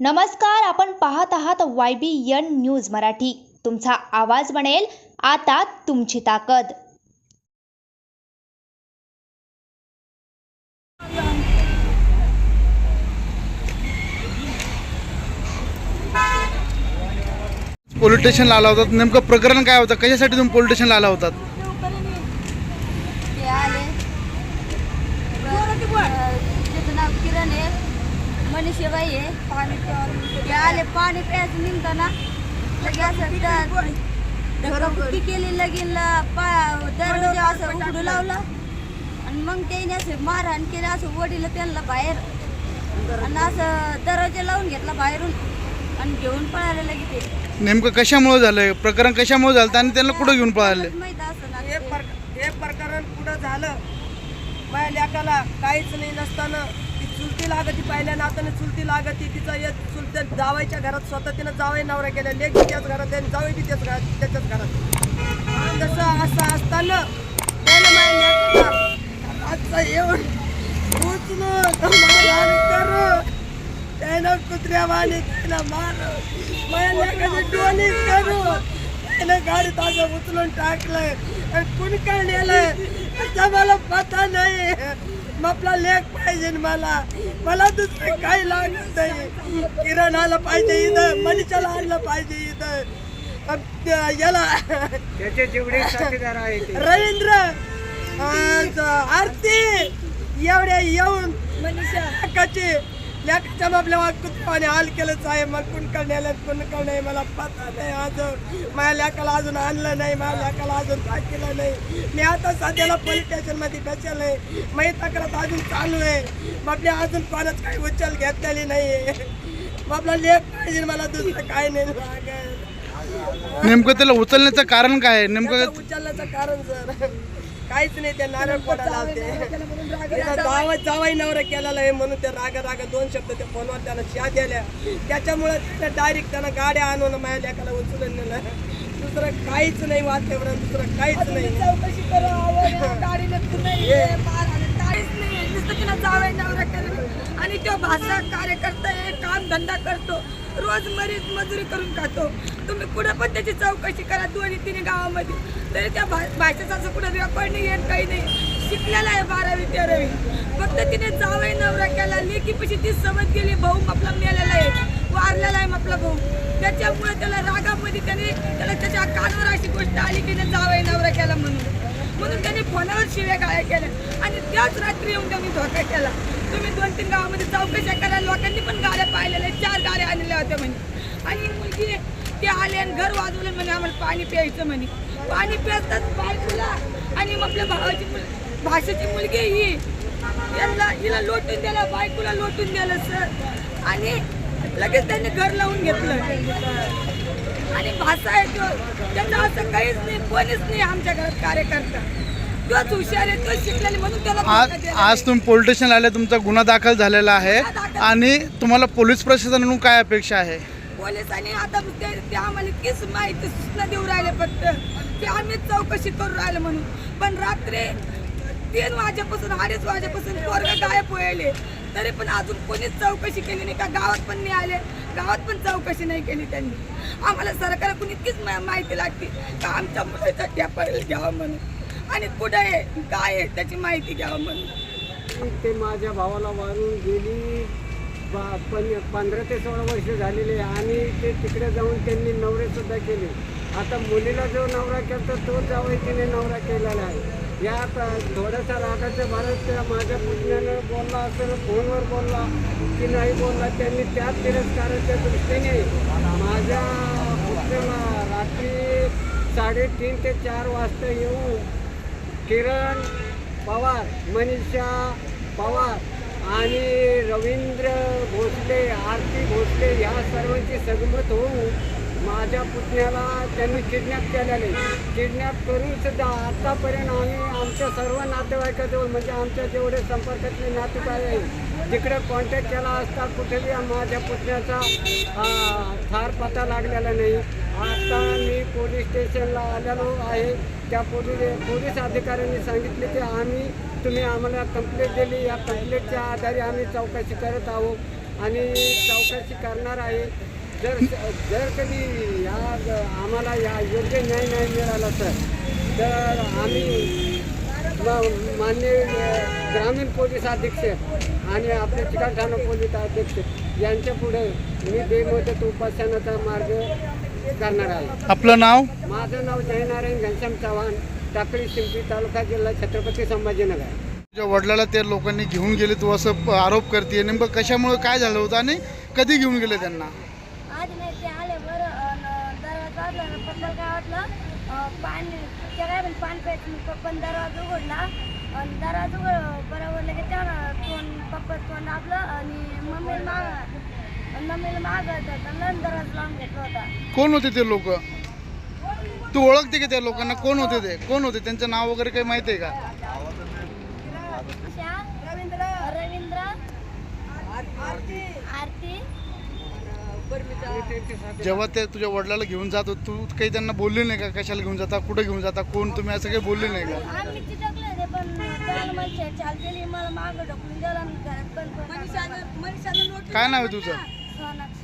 नमस्कार आपण पाहत आहात Y B N news Marathi. तुमचा आवाज बनेल आता तुमची ताकद. पोलीस स्टेशनला आला होतात. नेमकं प्रकरण काय होतं? कशासाठी तुम्ही पोलीस स्टेशनला आला होतात ते आले त्याचं नाव किरण आहे मनीषाबाई आहे. पाणी ते आले पाणी प्यायचं निघताना लगे असं द- धक्काबुक्की केली लगीन पा दरवाजा असं उघडू लावला. आणि मग त्याने असं मारहाण केलं असं वडील त्यांना बाहेर. आणि असं दरवाजा लावून घेतला बाहेरून. आणि घेऊन पळायला लगे ते नेमकं कशामुळे झालं प्रकरण कशामुळे झालं? आणि त्यांना कुठं घेऊन पळाले? माहीत असं ना. हे पर हे प्रकरण पुढं झालं? माझ्या लेकाला काहीच नाही नसताना ती चुलती लागती पहिल्या नात्याने चुलती लागती तिचा एक चुलत्या जावायच्या घरात स्वतः तिनं जावई नवरा केल्या लेख बी त्याच घरात आणि जावई बी त्याच घरात त्याच्याच घरात. तसं असं असताना त्यानं माझ्या आजचा येऊन उचलून मारहाण करू त्यानं कुत्र्या वाणी त्यानं मार माझ्या डोली करू त्यानं गाडी असं उचलून टाकलंय आणि कुणी काय नेलंय त्याचा मला पता नाही. आपला लेख पाहिजे मला. मला दुसरं काही लागत नाही. किरण आलं पाहिजे इथं. मनीषाला आणलं पाहिजे इथं. त्या- याला त्याचे जेवढे साथीदार आहेत ते. रवींद्र आज आरती एवढ्या येऊन मनीषा. लेकाची लेकाच्या आपल्या कुत्र्याने हाल केलंच आहे. मग कुणकं नेलं कुणकं नाही मला पता नाही अजून. माझ्या लेकाला अजून आणलं नाही माझ्या लेकाला अजून टाकेलं नाही. मी आता सध्याला पोलीस स्टेशनमध्ये बसेल आहे. माझी तक्रार अजून चालू आहे. मग आपल्या अजून कोणाच काही उचल घेतलेली नाही. आपला लेख पाहिजे मला दुसरं काय नाही लागेल नेमकं त्याला उचलण्याचं कारण काय आहे? नेमकं उचलण्याचं कारण सर. काहीच नाही ते नारळ आलते जावा जावाई नवरा केलेला आहे म्हणून ते रागा रागा दोन शब्द त्या फोनवर त्यानं शिया दिल्या. त्याच्यामुळे त्यानं डायरेक्ट त्यानं गाड्या आणून माझ्या लेकाला उचलून नेलं. दुसरं काहीच नाही वातावरण दुसरं काहीच नाही. चौकशी आणि तो भाषा कार्यकर्ता काम धंदा करतो. रोज मरीज मजुरी करून खातो. तुम्ही कुठं पण त्याची चौकशी करा दोन्ही तिन्ही गावामध्ये. तरी त्या भा भाषेचा असं कुठं रेकॉर्ड नाही येत काही नाही. शिकलेला आहे बारावी तेरावी. फक्त तिने जावई नवरा केला लेखीपशी ती समज गेली भाऊ आपला मेलेला आहे. वारलेला आहे आपला भाऊ. त्याच्यामुळे त्याला रागामध्ये त्याने त्याला त्याच्या कानावर अशी गोष्ट आली की त्याने जावई नवरा केला म्हणून. म्हणून त्याने फोनावर शिव्या गाळ्या केल्या. आणि त्याच रात्री येऊन त्यांनी धोका केला. तुम्ही दोन तीन गावामध्ये चौकशा करा लोकांनी पण गाड्या पाहिलेल्या चार गाड्या आणलेल्या होत्या म्हणे. आणि मुलगी ते आले आणि घर वाजवलं म्हणे आम्हाला पाणी प्यायचं म्हणे. पाणी प्यायतात बायकोला आणि मग आपल्या भावाची भाषेची मुलगी ही. यांना हिला लोटून द्यायला बायकोला लोटून दिलं सर. आणि लगेच त्यांनी घर लावून घेतलं. आणि भाषा आहे तो त्यांना असं काहीच नाही कोणीच नाही आमच्या घरात कार्यकर्ता. तोच हुशार आहे तोच शिकलेले म्हणून त्याला आज धोका दिला. आज तुम्ही पोलीस स्टेशनला आले तुमचा गुन्हा दाखल झालेला आहे. आणि तुम्हाला पोलीस प्रशासनाकडून काय अपेक्षा आहे? पोलिसांनी आता ते ते आम्हाला तीच माहिती सूचना देऊ राहिले फक्त. ते आम्ही चौकशी करू राहिले म्हणून. पण रात्री तीन वाजेपासून अडीच वाजेपासून पोरगा गायब व्हायले तरी पण अजून कोणीच चौकशी केली नाही का? गावात पण नाही आले. गावात पण चौकशी नाही केली त्यांनी. आम्हाला सरकारकडून इतकीच मा- माहिती लागते का आमच्या मुलाचा टॅपर घ्यावं म्हणून. आणि कुठं आहे? काय आहे? त्याची माहिती घ्यावं म्हणून ते माझ्या भावाला वारून गेली. बा- पण पंधरा ते सोळा वर्ष झालेले आणि ते तिकडे जाऊन त्यांनी नवरे सुद्धा केले. आता मुलीला जो नवरा केला तो जावई तिने नवरा केलेला आहे. या थोड्याशा रागाच्या भारत माझ्या पुतण्यानं बोलला असेल फोनवर बोलला की नाही बोलला त्यांनी त्या तिरस्काराच्या दृष्टीने माझ्या पुतण्याला रात्री साडेतीन ते चार वाजता येऊन किरण पवार मनीषा पवार आणि रवींद्र भोसले आरती भोसले ह्या सर्वांची सगमत होऊन माझ्या पुतण्याला त्यांनी किडनॅप केलेले किडनॅप करून सुद्धा आतापर्यंत आम्ही आमच्या सर्व नातेवाईकाजवळ म्हणजे आमच्या जेवढे संपर्कातले नातेवाईक आहे जिकडे कॉन्टॅक्ट केला असता कुठेही माझ्या पुतण्याचा आ, फार पता लागलेला नाही. आता मी पोलीस स्टेशनला आलेलो आहे. त्या पोलीस पोलीस अधिकाऱ्यांनी सांगितले की आम्ही तुम्ही आम्हाला कंप्लेंट दिली. या कंप्लेंटच्या आधारे आम्ही चौकशी करत आहोत आणि चौकशी करणार आहे. जर जर कधी या आम्हाला या योग्य न्याय नाही मिळाला तर तर आम्ही म- मान्य ग्रामीण पोलीस अधीक्षक आणि आपले चिकलठाणा पोलीस अध्यक्ष यांच्या पुढे मी बेमुदत उपासनाचा मार्ग करणार आहे. आपलं नाव? माझं नाव जयनारायण घनश्याम चव्हाण टाकळी शिंपी तालुका जिल्हा छत्रपती संभाजीनगर. तुझ्या वडिलाला त्या लोकांनी घेऊन गेले तू असं प- आरोप करते नेमकं कशामुळे काय झालं होतं आणि कधी घेऊन गेले त्यांना? आज नाही ते आले बरं दरवाजा वाजला ना पप्पाला काय वाटलं? अं, पाणी काय पाणी प्यायचं मग पप्पाने दरवाजा उघडला. आणि दरवाजा उघड बरोबर लगेच त्यानं तोंड पप्पा तोंड आपलं आणि मम्मीला माग होता. लावून घेतला होता. कोण होते ते लोक? तू ओळखते का त्या लोकांना? कोण होते ते? कोण होते? त्यांचं नाव वगैरे काही माहिती आहे का? अशा रवींद्र. रवींद्र. आरती. जेव्हा ते तुझ्या वडिलाला घेऊन जात होते, तू काही त्यांना बोलली नाही का? कशाला घेऊन जाता? कुठे घेऊन जाता? कोण? तुम्ही असं काही बोलले नाही का? आम्ही चिटकले होते पण त्याला मला छेड चाल केली मला मागं ढकलून दिलं आणि घरात पण मनीषानं मनीषानं नोटीस काय नाव आहे तुझं? Son of